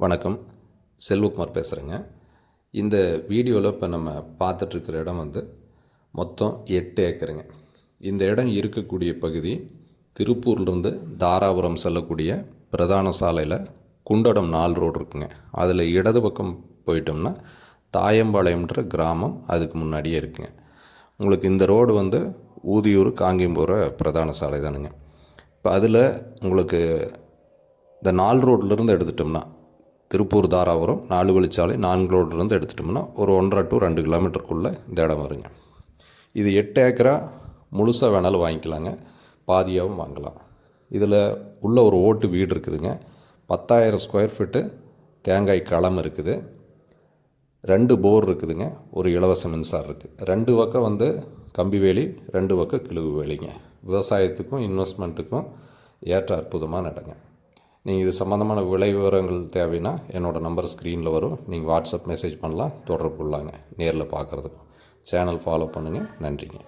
வணக்கம். செல்வகுமார் பேசுகிறேங்க இந்த வீடியோவில் இப்போ நம்ம பார்த்துட்ருக்கிற இடம் வந்து மொத்தம் எட்டு ஏக்கருங்க. இந்த இடம் இருக்கக்கூடிய பகுதி திருப்பூர்லேருந்து தாராபுரம் செல்லக்கூடிய பிரதான சாலையில் குண்டடம் நாலு ரோடு இருக்குங்க. அதில் இடது பக்கம் போயிட்டோம்னா தாயம்பாளையம்ன்ற கிராமம் அதுக்கு முன்னாடியே இருக்குங்க. உங்களுக்கு இந்த ரோடு வந்து ஊதியூர் காங்கேயம் போகிற பிரதான சாலை தானுங்க. இப்போ அதில் உங்களுக்கு இந்த நாலு ரோட்லேருந்து எடுத்துட்டோம்னா திருப்பூர் தாராபுரம் நாலு வழிச்சாலை நான்கு ரோட்லேருந்து எடுத்துட்டோம்னா ஒரு ஒன்றரை டு ரெண்டு கிலோமீட்டருக்குள்ளே இந்த இடம் வருங்க. இது எட்டு ஏக்கரா முழுசாக வேணாலும் வாங்கிக்கலாங்க. பாதியாகவும் வாங்கலாம். இதில் உள்ள ஒரு ஓட்டு வீடு இருக்குதுங்க. பத்தாயிரம் ஸ்கொயர் ஃபீட்டு தேங்காய் களம் இருக்குது. ரெண்டு போர் இருக்குதுங்க. ஒரு இலவச மின்சாரம் இருக்குது ரெண்டு பக்கம் வந்து கம்பி வேலி ரெண்டு பக்கம் கிழவு வேலிங்க. விவசாயத்துக்கும் இன்வெஸ்ட்மெண்ட்டுக்கும் ஏற்ற அற்புதமான இடங்க. நீங்கள் இது சம்மந்தமான விலை விவரங்கள் தேவைன்னா என்னோடய நம்பர் ஸ்க்ரீனில் வரும். நீங்கள் வாட்ஸ்அப் மெசேஜ் பண்ணலாம் தொடர்பு கொள்ளாங்க நேரில் பார்க்குறதுக்கும் சேனல் ஃபாலோ பண்ணுங்கள் நன்றிங்க.